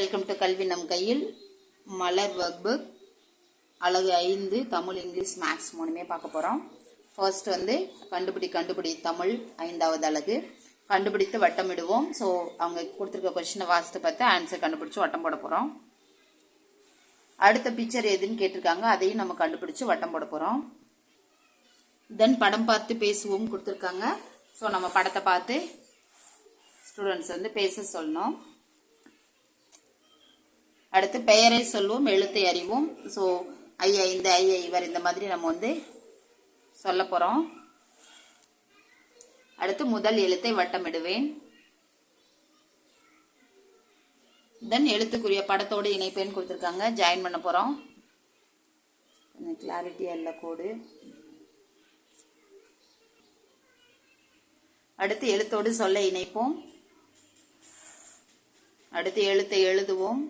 Welcome to கல்வி நம் கையில் மலர் ஒர்க் புக் அழகு ஐந்து தமிழ் இங்கிலீஷ் மேக்ஸ் மூணுமே பார்க்க போகிறோம் ஃபர்ஸ்ட் வந்து கண்டுபிடி கண்டுபிடி தமிழ் ஐந்தாவது அழகு. கண்டுபிடித்து வட்டமிடுவோம். ஸோ அவங்க கொடுத்துருக்க கொஸ்டினை வாசித்து பார்த்து ஆன்சர் கண்டுபிடிச்சி வட்டம் போட போகிறோம் அடுத்த பிக்சர் எதுன்னு கேட்டிருக்காங்க அதையும் நம்ம கண்டுபிடிச்சி வட்டம் போட போகிறோம் தென் படம் பார்த்து பேசுவோம் கொடுத்துருக்காங்க. ஸோ நம்ம படத்தை பார்த்து ஸ்டூடெண்ட்ஸ் வந்து பேச சொல்லணும். அடுத்து பெயரை சொல்லுவோம் எழுத்தை அறிவோம். ஸோ ஐயா இந்த ஐயா இவர் இந்த மாதிரி நம்ம வந்து சொல்ல போகிறோம் அடுத்து முதல் எழுத்தை வட்டமிடுவேன். தென் எழுத்துக்குரிய படத்தோடு இணைப்பேன்னு கொடுத்துருக்காங்க. ஜாயின் பண்ண போகிறோம் கொஞ்சம் கிளாரிட்டியாக இல்லை கோடு. அடுத்து எழுத்தோடு சொல்ல இணைப்போம். அடுத்து எழுத்தை எழுதுவோம்.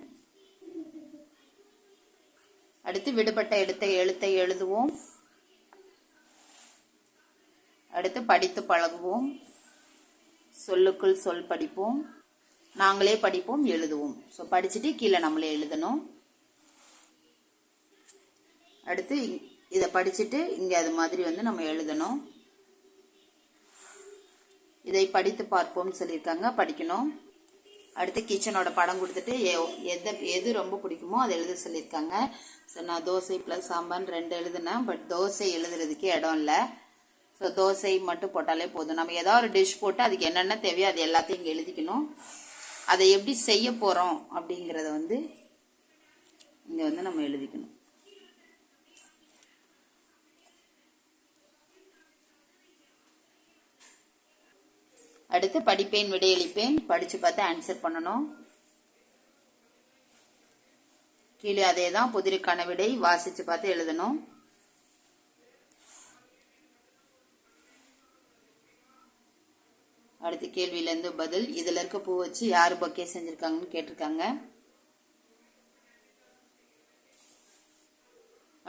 அடுத்து விடுபட்ட எழுத்தை எழுத்தை எழுதுவோம். அடுத்து படித்து பழகுவோம். சொல்லுக்குள் சொல் படிப்போம். நாங்களே படிப்போம் எழுதுவோம். ஸோ படிச்சுட்டு கீழே நம்மளே எழுதணும். அடுத்து இதை படிச்சுட்டு இங்கே அது மாதிரி வந்து நம்ம எழுதணும். இதை படித்து பார்ப்போம்னு சொல்லியிருக்காங்க படிக்கணும். அடுத்து கிச்சனோட படம் கொடுத்துட்டு எ- எதை எது ரொம்ப பிடிக்குமோ அதை எழுத சொல்லியிருக்காங்க. ஸோ நான் தோசை ப்ளஸ் சாம்பார் ரெண்டு எழுதினேன் பட் தோசை எழுதுறதுக்கு இடம் இல்லை. ஸோ தோசை மட்டும் போட்டாலே போதும். நம்ம ஏதாவது ஒரு டிஷ் போட்டு அதுக்கு என்னென்ன தேவையோ அது எல்லாத்தையும் இங்கே எழுதிக்கணும். அதை எப்படி செய்ய போகிறோம் அப்படிங்கிறத வந்து இங்கே வந்து நம்ம எழுதிக்கணும். அடுத்து படிப்பேன் விடையளிப்பேன். படிச்சு பார்த்து ஆன்சர் பண்ணணும். கீழே அதே தான் புதிருக்கான விடை வாசிச்சு பார்த்து எழுதணும். அடுத்த கேள்வியில இருந்து பதில் இதுல இருக்க பூ வச்சு யாரு பொக்கே செஞ்சிருக்காங்கன்னு கேட்டிருக்காங்க.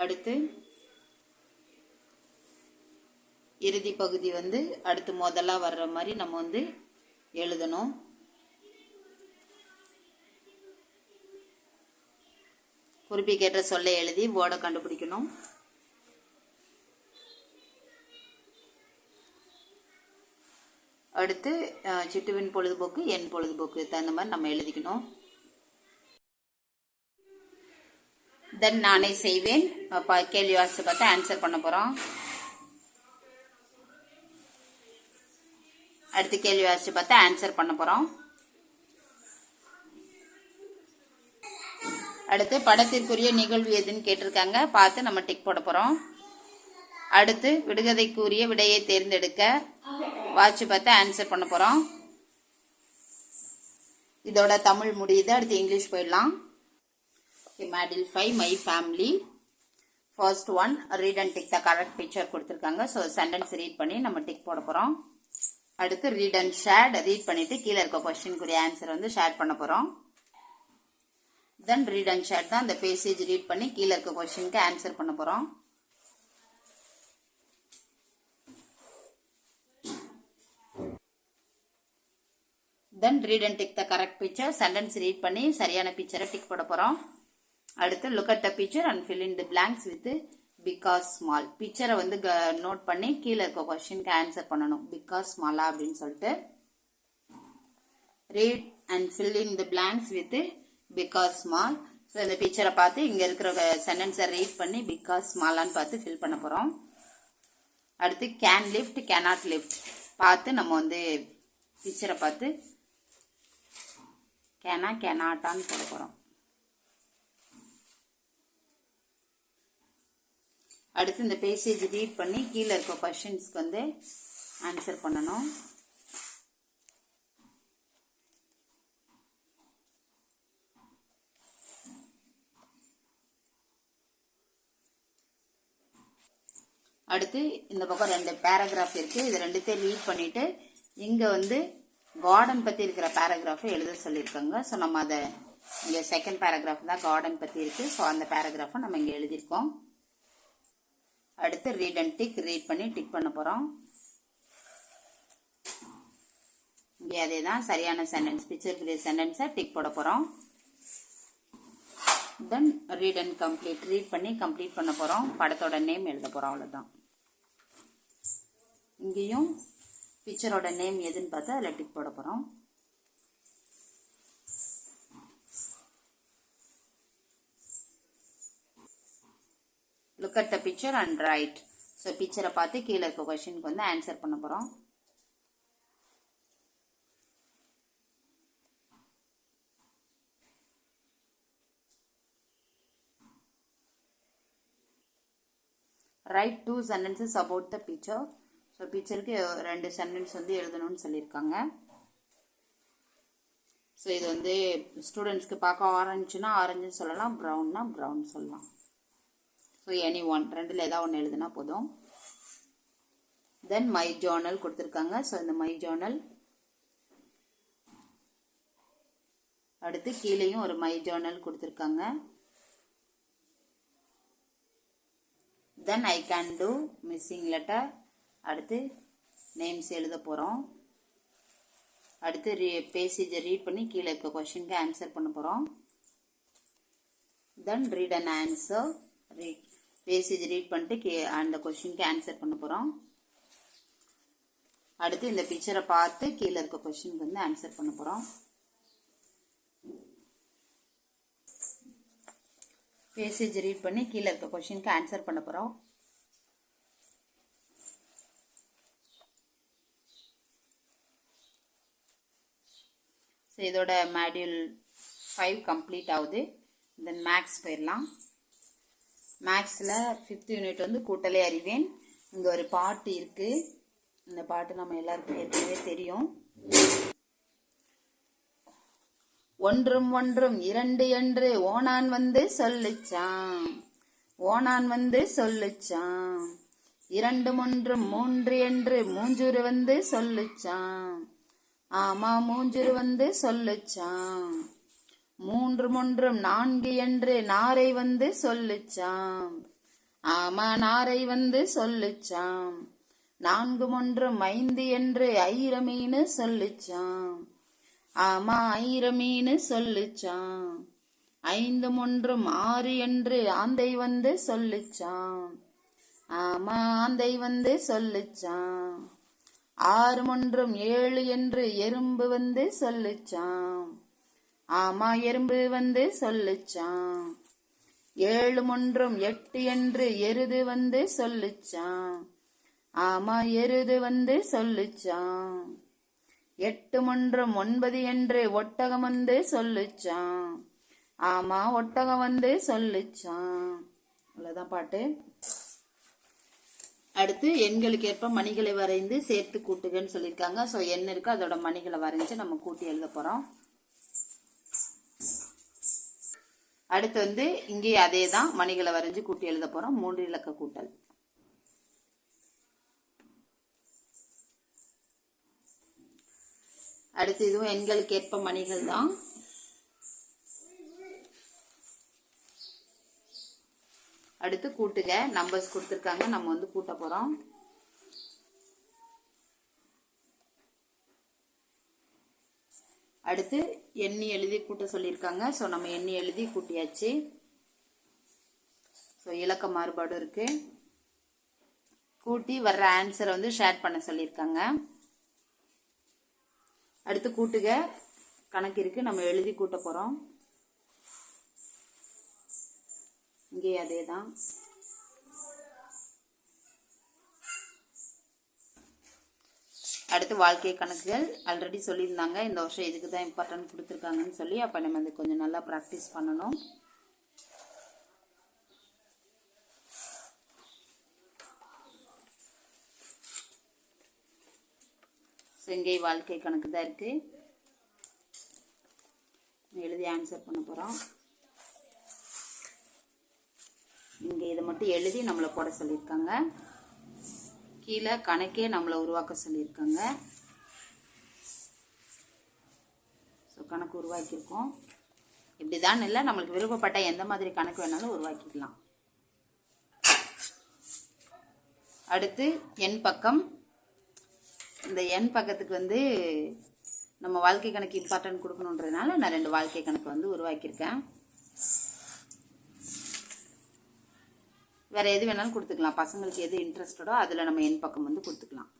அடுத்து இறுதி பகுதி வந்து அடுத்து முதலா வர்ற மாதிரி நம்ம வந்து எழுதணும். குறிப்பிக்கேற்ற சொல்ல எழுதி போர்டை கண்டுபிடிக்கணும். அடுத்து சிட்டுவின் பொழுதுபோக்கு என் பொழுதுபோக்கு தகுந்த மாதிரி நம்ம எழுதிக்கணும். தென் நானே செய்வேன். கேள்வி வாசிச்சு பார்த்து ஆன்சர் பண்ண போகிறோம் அடுத்து கேள்வி வாசிச்சு பார்த்து ஆன்சர் பண்ண போறோம். அடுத்து படத்திற்குரிய நிகழ்வு எதுன்னு கேட்டிருக்காங்க. பார்த்து நம்ம டிக் போட போறோம். அடுத்து விடுகதைக்குரிய விடையை தேர்ந்தெடுக்க வாட்ச் பார்த்து ஆன்சர் பண்ண போறோம். இதோட தமிழ் முடியுது. அடுத்து இங்கிலீஷ் போயிடலாம். மேடில் five my family first one read and tick the correct picture கொடுத்துருக்காங்க. ஸோ சென்டென்ஸ் ரீட் பண்ணி நம்ம டிக் போட போகிறோம் அடுத்து ரீட் அண்ட் ஷேட் ரீட் பண்ணிட்டு கீழே இருக்க கொஸ்டினுக்குரிய ஆன்சர் வந்து ஷேர் பண்ண போகிறோம் தென் ரீட் அண்ட் ஷேட் தான் அந்த பேசேஜ் ரீட் பண்ணி கீழே இருக்க கொஸ்டினுக்கு ஆன்சர் பண்ண போகிறோம் then read and tick the correct picture sentence read பண்ணி சரியான பிக்சரை டிக் போட போகிறோம் அடுத்து look at the picture and fill in the blanks with big or small பிக்சரை வந்து நோட் பண்ணி கீழே இருக்க கொஸ்டினுக்கு ஆன்சர் பண்ணணும். பிகாஸ் ஸ்மாலா அப்படின்னு சொல்லிட்டு. Read and fill in the blanks with big or small so இந்த பிக்சரை பார்த்து இங்கே இருக்கிற சென்டென்ஸை ரீட் பண்ணி பிகாஸ் ஸ்மாலான்னு பார்த்து ஃபில் பண்ண போகிறோம் அடுத்து கேன் லிஃப்ட் கேனாட் லிஃப்ட் பார்த்து நம்ம வந்து பிக்சரை பார்த்து கேனா கேனாட்டான்னு சொல்ல போகிறோம் அடுத்து இந்த பேசேஜ் ரீட் பண்ணி கீழே இருக்க கொஷின்ஸ்க்கு வந்து ஆன்சர் பண்ணணும். அடுத்து இந்த பக்கம் ரெண்டு பேராகிராஃப் இருக்குது இது ரெண்டுத்தையும் ரீட் பண்ணிவிட்டு இங்கே வந்து கார்டன் பற்றி இருக்கிற பேராகிராஃபை எழுத சொல்லியிருக்காங்க. ஸோ நம்ம அதை இங்கே செகண்ட் பேராகிராஃப் தான் கார்டன் பற்றி இருக்குது ஸோ அந்த பேராகிராஃபை நம்ம இங்கே எழுதியிருக்கோம். அடுத்து ரீட் அண்ட் டிக் ரீட் பண்ணி டிக் பண்ண போகிறோம் இங்கே அதே தான் சரியான சென்டென்ஸ் பிக்சருக்குரிய சென்டென்ஸை டிக் போட போகிறோம் then read and complete read பண்ணி கம்ப்ளீட் பண்ண போகிறோம் படத்தோட நேம் எழுத போகிறோம் அவ்வளோதான் இங்கேயும் பிக்சரோட நேம் எதுன்னு பார்த்தா அதில் டிக் போட போகிறோம் look at the picture and write so பிக்சரை பார்த்து கீழே இருக்க கொஷினுக்கு வந்து ஆன்சர் பண்ண போகிறோம் write two sentences about the picture so பிக்சருக்கு ரெண்டு சென்டென்ஸ் வந்து எழுதணும்னு சொல்லியிருக்காங்க. ஸோ இது வந்து ஸ்டூடெண்ட்ஸ்க்கு பார்க்க ஆரஞ்சுன்னா ஆரஞ்சுன்னு சொல்லலாம் ப்ரௌன்னா ப்ரௌன் சொல்லலாம். ஸோ எனி ஒன் ரெண்டில் ஏதாவது ஒன்று எழுதுனா போதும். தென் மை ஜேர்னல் கொடுத்துருக்காங்க. ஸோ இந்த மை ஜேர்னல் அடுத்து கீழேயும் ஒரு மை ஜேர்னல் கொடுத்துருக்காங்க. Then I can do missing letter அடுத்து நேம்ஸ் எழுத போகிறோம் அடுத்து ரீ பேசேஜை ரீட் பண்ணி கீழே இருக்க கொஷனுக்கு ஆன்சர் பண்ண போகிறோம் then read and answer read passage read பண்ணிட்டு கே அந்த கொஷினுக்கு ஆன்சர் பண்ண போகிறோம் அடுத்து இந்த பிக்சரை பார்த்து கீழே இருக்க கொஷினுக்கு வந்து ஆன்சர் பண்ண போகிறோம் பேசேஜ் ரீட் பண்ணி கீழே இருக்க கொஷினுக்கு ஆன்சர் பண்ண போகிறோம் ஸோ இதோட மாடியூல் ஃபைவ் கம்ப்ளீட் ஆகுது. தென் மேக்ஸ் போயிடலாம். மேக்ஸில் ஃபிஃப்த் யூனிட் வந்து கூட்டலே அறிவேன். இங்கே ஒரு பாட்டு இருக்குது இந்த பாட்டு நம்ம எல்லாருக்கும் ஏற்கனவே தெரியும். ஒன்றும் ஒன்றும் இரண்டு என்று ஓனான் வந்து சொல்லுச்சான் ஓனான் வந்து சொல்லுச்சான் இரண்டு ஒன்றும் மூன்று என்று மூஞ்சூறு வந்து சொல்லுச்சான் ஆமா மூஞ்சூறு வந்து சொல்லுச்சான் மூன்று ஒன்றும் நான்கு என்று நாரை வந்து சொல்லுச்சாம். ஆமா நாரை வந்து சொல்லுச்சாம். நான்கு ஒன்றும் ஐந்து என்று ஐரமீனு சொல்லுச்சாம். ஆமா ஐரமீனு சொல்லுச்சாம். ஐந்து ஒன்றும் ஆறு என்று ஆந்தை வந்து சொல்லுச்சாம். ஆமா ஆந்தை வந்து சொல்லுச்சான் ஆறு ஒன்றும் ஏழு என்று எறும்பு வந்து சொல்லுச்சாம். ஆமா எறும்பு வந்து சொல்லுச்சான் ஏழு ஒன்றும் எட்டு என்று எருது வந்து சொல்லுச்சான் ஆமா எருது வந்து சொல்லுச்சான் எட்டு ஒன்றும் ஒன்பது என்று ஒட்டகம் வந்து சொல்லுச்சான் ஆமா ஒட்டகம் வந்து சொல்லுச்சான் அவ்வளவுதான் பாட்டு. அடுத்து எண்களுக்கு ஏற்ப மணிகளை வரைந்து சேர்த்து கூட்டுகன்னு சொல்லியிருக்காங்க. ஸோ எண் இருக்கோ அதோட மணிகளை வரைஞ்சு நம்ம கூட்டி எழுத போகிறோம் அடுத்து வந்து இங்கே அதே தான் மணிகளை வரைஞ்சு கூட்டி எழுத போறோம். மூன்று இலக்க கூட்டல். அடுத்து இதுவும் எண்களுக்கு ஏற்ப மணிகள் தான். அடுத்து கூட்டுக நம்பர்ஸ் கொடுத்துருக்காங்க நம்ம வந்து கூட்ட போறோம். அடுத்து எண்ணி எழுதி கூட்ட சொல்லியிருக்காங்க. ஸோ நம்ம எண்ணி எழுதி கூட்டியாச்சு. ஸோ இலக்க மாறுபாடும் இருக்கு. கூட்டி வர்ற ஆன்சரை வந்து ஷேர் பண்ண சொல்லியிருக்காங்க. அடுத்து கூட்டுக. கணக்கு இருக்கு. நம்ம எழுதி கூட்ட போகிறோம் இங்கே அதே தான் அடுத்து வாழ்க்கை கணக்குகள் ஆல்ரெடி சொல்லியிருந்தாங்க. இந்த வருஷம் இதுக்கு தான் இம்பார்ட்டன்ட் கொடுத்துருக்காங்கன்னு சொல்லி அப்போ நம்ம வந்து கொஞ்சம் நல்லா ப்ராக்டிஸ் பண்ணணும். செங்கை வாழ்க்கை கணக்கு தான் இருக்குது எழுதி ஆன்சர் பண்ண போகிறோம் இங்கே இதை மட்டும் எழுதி நம்மளை போட சொல்லியிருக்காங்க. கீழே கணக்கே நம்மளை உருவாக்க சொல்லியிருக்காங்க. ஸோ கணக்கு உருவாக்கியிருக்கோம். இப்படி தான் இல்லை நம்மளுக்கு விருப்பப்பட்ட எந்த மாதிரி கணக்கு வேணாலும் உருவாக்கிக்கலாம். அடுத்து என் பக்கம். இந்த என் பக்கத்துக்கு வந்து நம்ம வாழ்க்கை கணக்கு இம்பார்ட்டன்ட் கொடுக்கணுன்றதுனால நான் ரெண்டு வாழ்க்கை கணக்கு வந்து உருவாக்கியிருக்கேன். வேறு எது வேணாலும் கொடுத்துக்கலாம். பசங்களுக்கு எது இன்ட்ரெஸ்டடோ அதில் நம்ம என் பக்கம் வந்து கொடுத்துக்கலாம்.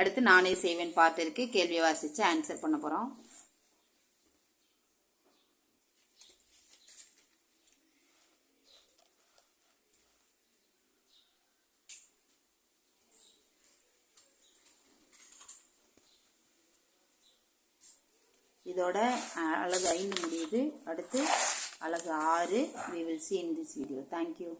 அடுத்து நானே செய்வேன் பார்ட் இருக்குது கேள்வியை வாசித்து ஆன்சர் பண்ண போகிறோம் இதோட அழகு ஐந்து முடியுது. அடுத்து அழகு ஆறு. We will see in this video thank you